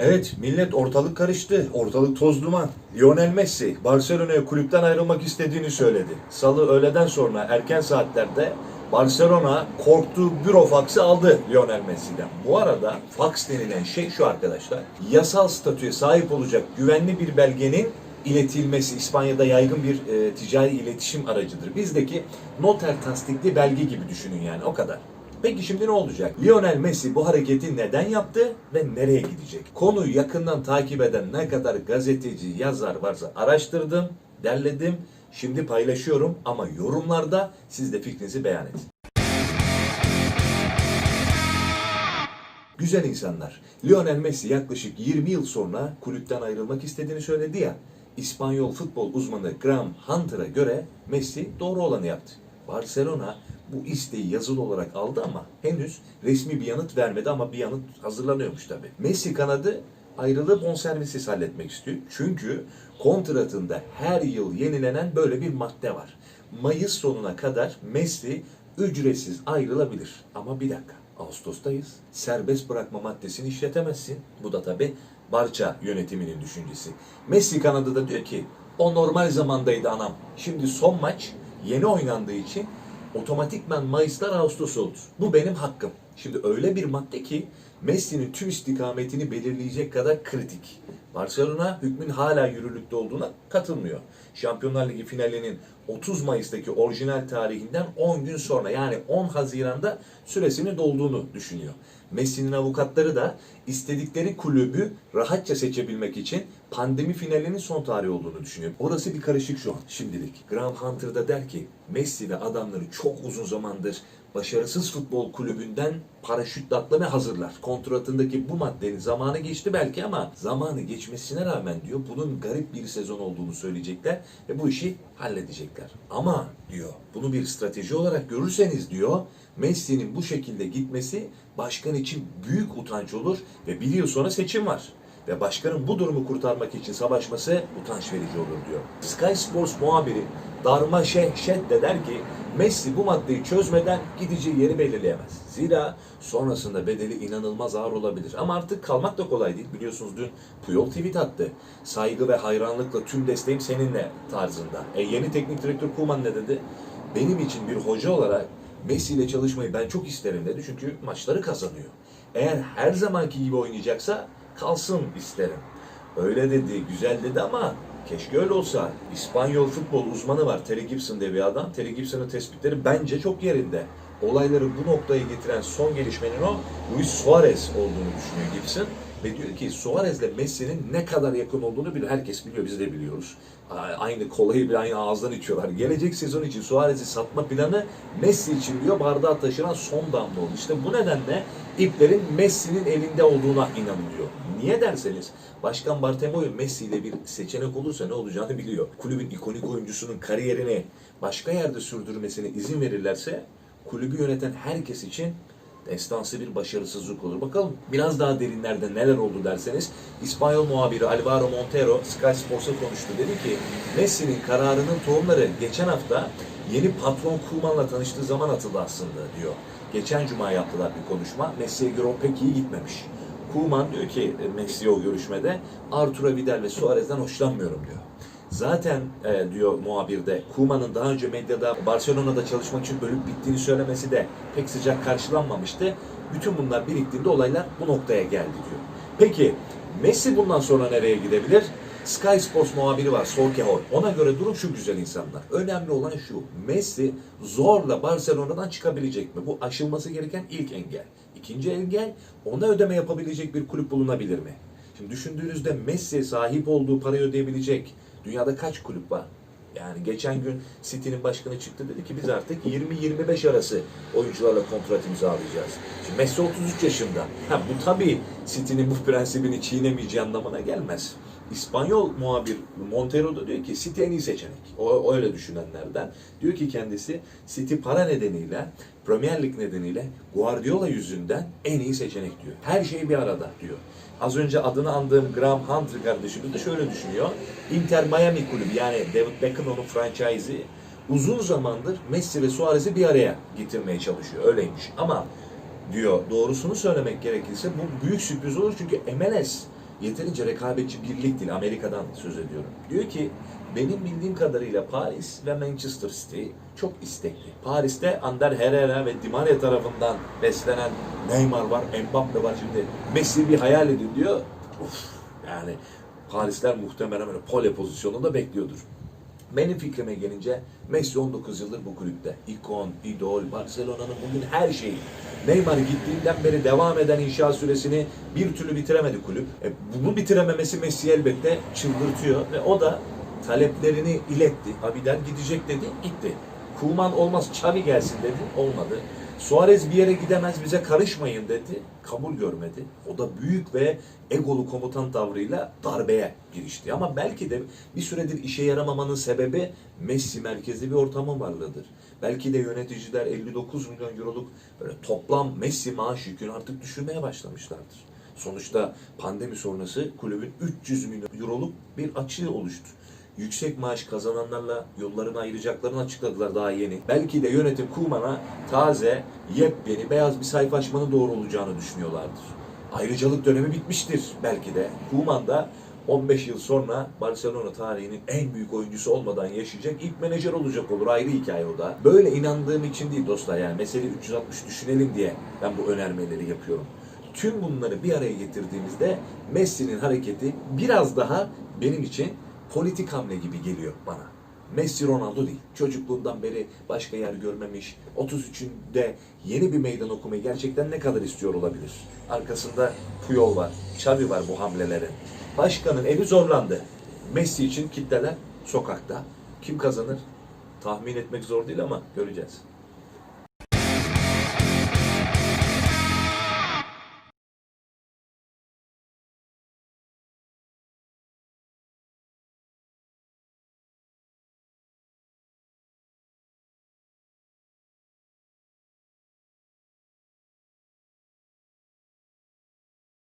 Evet millet ortalık karıştı. Ortalık toz duman. Lionel Messi Barcelona'ya kulüpten ayrılmak istediğini söyledi. Salı öğleden sonra erken saatlerde Barcelona korktuğu büro faksı aldı Lionel Messi'den. Bu arada faks denilen şey şu arkadaşlar. Yasal statüye sahip olacak güvenli bir belgenin iletilmesi İspanya'da yaygın bir e, ticari iletişim aracıdır. Bizdeki noter tasdikli belge gibi düşünün yani o kadar. Peki şimdi ne olacak? Lionel Messi bu hareketi neden yaptı ve nereye gidecek? Konuyu yakından takip eden ne kadar gazeteci, yazar varsa araştırdım, derledim. Şimdi paylaşıyorum ama yorumlarda siz de fikrinizi beyan edin. Güzel insanlar. Lionel Messi yaklaşık 20 yıl sonra kulüpten ayrılmak istediğini söyledi ya. İspanyol futbol uzmanı Graham Hunter'a göre Messi doğru olanı yaptı. Barcelona bu isteği yazılı olarak aldı ama henüz resmi bir yanıt vermedi ama bir yanıt hazırlanıyormuş tabii. Messi kanadı ayrılığı bonservisiz halletmek istiyor. Çünkü kontratında her yıl yenilenen böyle bir madde var. Mayıs sonuna kadar Messi ücretsiz ayrılabilir. Ama bir dakika. Ağustos'tayız. Serbest bırakma maddesini işletemezsin. Bu da tabi Barça yönetiminin düşüncesi. Messi kanadı da diyor ki o normal zamandaydı anam. Şimdi son maç yeni oynandığı için otomatikman Mayıs'lar Ağustos oldu. Bu benim hakkım. Şimdi öyle bir madde ki Messi'nin tüm istikametini belirleyecek kadar kritik. Barcelona hükmün hala yürürlükte olduğuna katılmıyor. Şampiyonlar Ligi finalinin 30 Mayıs'taki orijinal tarihinden 10 gün sonra yani 10 Haziran'da süresinin dolduğunu düşünüyor. Messi'nin avukatları da istedikleri kulübü rahatça seçebilmek için pandemi finalinin son tarihi olduğunu düşünüyor. Orası bir karışık şu an şimdilik. Graham Hunter da der ki Messi ve adamları çok uzun zamandır başarısız futbol kulübünden paraşütle atlamaya hazırlar. Kontratındaki bu maddenin zamanı geçti belki ama zamanı geçmesine rağmen diyor bunun garip bir sezon olduğunu söyleyecekler ve bu işi halledecekler. Ama diyor bunu bir strateji olarak görürseniz diyor Messi'nin bu şekilde gitmesi başkan için büyük utanç olur ve bir yıl sonra seçim var. Ve başkanın bu durumu kurtarmak için savaşması utanç verici olur diyor. Sky Sports muhabiri Darma Şeh Şeh de der ki Messi bu maddeyi çözmeden gideceği yeri belirleyemez. Zira sonrasında bedeli inanılmaz ağır olabilir. Ama artık kalmak da kolay değil. Biliyorsunuz dün Puyol tweet attı. Saygı ve hayranlıkla tüm desteğim seninle tarzında. E yeni teknik direktör Koeman ne dedi? Benim için bir hoca olarak Messi ile çalışmayı ben çok isterim dedi. Çünkü maçları kazanıyor. Eğer her zamanki gibi oynayacaksa kalsın isterim. Öyle dedi, güzel dedi ama keşke öyle olsa. İspanyol futbol uzmanı var Terry Gibson diye bir adam. Terry Gibson'ın tespitleri bence çok yerinde. Olayları bu noktaya getiren son gelişmenin o Luis Suarez olduğunu düşünüyor Gibson. Ve diyor ki Suarez'le Messi'nin ne kadar yakın olduğunu biliyor. Herkes biliyor, biz de biliyoruz. Aynı kolayı bile aynı ağızdan içiyorlar. Gelecek sezon için Suarez'i satma planı Messi için diyor bardağı taşıran son damla oldu. İşte bu nedenle iplerin Messi'nin elinde olduğuna inanılıyor. Niye derseniz Başkan Bartomeu Messi ile bir seçenek olursa ne olacağını biliyor. Kulübün ikonik oyuncusunun kariyerini başka yerde sürdürmesine izin verirlerse kulübü yöneten herkes için destansı bir başarısızlık olur. Bakalım biraz daha derinlerde neler oldu derseniz İspanyol muhabiri Alvaro Montero Sky Sports'a konuştu. Dedi ki Messi'nin kararının tohumları geçen hafta yeni patron Koeman'la tanıştığı zaman atıldı aslında diyor. Geçen cuma yaptılar bir konuşma. Messi'ye göre o pek iyi gitmemiş. Koeman diyor ki e, Messi o görüşmede Arturo Vidal ve Suarez'den hoşlanmıyorum diyor. Zaten e, diyor muhabirde Koeman'ın daha önce medyada Barcelona'da çalışmak için ölüp bittiğini söylemesi de pek sıcak karşılanmamıştı. Bütün bunlar biriktiğinde olaylar bu noktaya geldi diyor. Peki Messi bundan sonra nereye gidebilir? Sky Sports muhabiri var Solke Hoy. Ona göre durum şu güzel insanlar. Önemli olan şu. Messi zorla Barcelona'dan çıkabilecek mi? Bu aşılması gereken ilk engel. İkinci engel ona ödeme yapabilecek bir kulüp bulunabilir mi? Şimdi düşündüğünüzde Messi sahip olduğu parayı ödeyebilecek dünyada kaç kulüp var? Yani geçen gün City'nin başkanı çıktı dedi ki biz artık 20-25 arası oyuncularla kontrat imzalayacağız. Şimdi Messi 33 yaşında. Ha, bu tabii City'nin bu prensibini çiğnemeyeceği anlamına gelmez. İspanyol muhabir Montero da diyor ki City en iyi seçenek. O, öyle düşünenlerden. Diyor ki kendisi City para nedeniyle Premier Lig nedeniyle Guardiola yüzünden en iyi seçenek diyor. Her şey bir arada diyor. Az önce adını andığım Graham Hunter kardeşimiz de şöyle düşünüyor. Inter Miami kulübü yani David Beckham'ın franchise'i uzun zamandır Messi ve Suarez'i bir araya getirmeye çalışıyor. Öyleymiş. Ama diyor doğrusunu söylemek gerekirse bu büyük sürpriz olur çünkü MLS yeterince rekabetçi bir lig değil. Amerika'dan söz ediyorum. Diyor ki benim bildiğim kadarıyla Paris ve Manchester City çok istekli. Paris'te Ander Herrera ve Di Maria tarafından beslenen Neymar var, Mbappe var. Şimdi Messi bir hayal edin diyor. Uf, yani Parisler muhtemelen böyle pole pozisyonunda bekliyordur. Benim fikrime gelince Messi 19 yıldır bu kulüpte. İkon, idol, Barcelona'nın bugün her şeyi. Neymar gittiğinden beri devam eden inşa süresini bir türlü bitiremedi kulüp. E, bunu bitirememesi Messi'yi elbette çıldırtıyor ve o da taleplerini iletti. Abidal gidecek dedi, gitti. Kuman olmaz, Xavi gelsin dedi, olmadı. Suarez bir yere gidemez, bize karışmayın dedi, kabul görmedi. O da büyük ve egolu komutan tavrıyla darbeye girişti. Ama belki de bir süredir işe yaramamanın sebebi Messi merkezli bir ortamın varlığıdır. Belki de yöneticiler 59 milyon euroluk böyle toplam Messi maaş yükünü artık düşürmeye başlamışlardır. Sonuçta pandemi sonrası kulübün 300 milyon euroluk bir açığı oluştu yüksek maaş kazananlarla yollarını ayıracaklarını açıkladılar daha yeni. Belki de yönetim Kuman'a taze, yepyeni, beyaz bir sayfa açmanın doğru olacağını düşünüyorlardır. Ayrıcalık dönemi bitmiştir belki de. Kuman da 15 yıl sonra Barcelona tarihinin en büyük oyuncusu olmadan yaşayacak ilk menajer olacak olur. Ayrı hikaye o da. Böyle inandığım için değil dostlar yani mesele 360 düşünelim diye ben bu önermeleri yapıyorum. Tüm bunları bir araya getirdiğimizde Messi'nin hareketi biraz daha benim için politik hamle gibi geliyor bana. Messi Ronaldo değil. Çocukluğundan beri başka yer görmemiş. 33'ünde yeni bir meydan okumayı gerçekten ne kadar istiyor olabilir? Arkasında Puyol var, Xavi var bu hamlelerin. Başkanın eli zorlandı. Messi için kitleler sokakta. Kim kazanır? Tahmin etmek zor değil ama göreceğiz.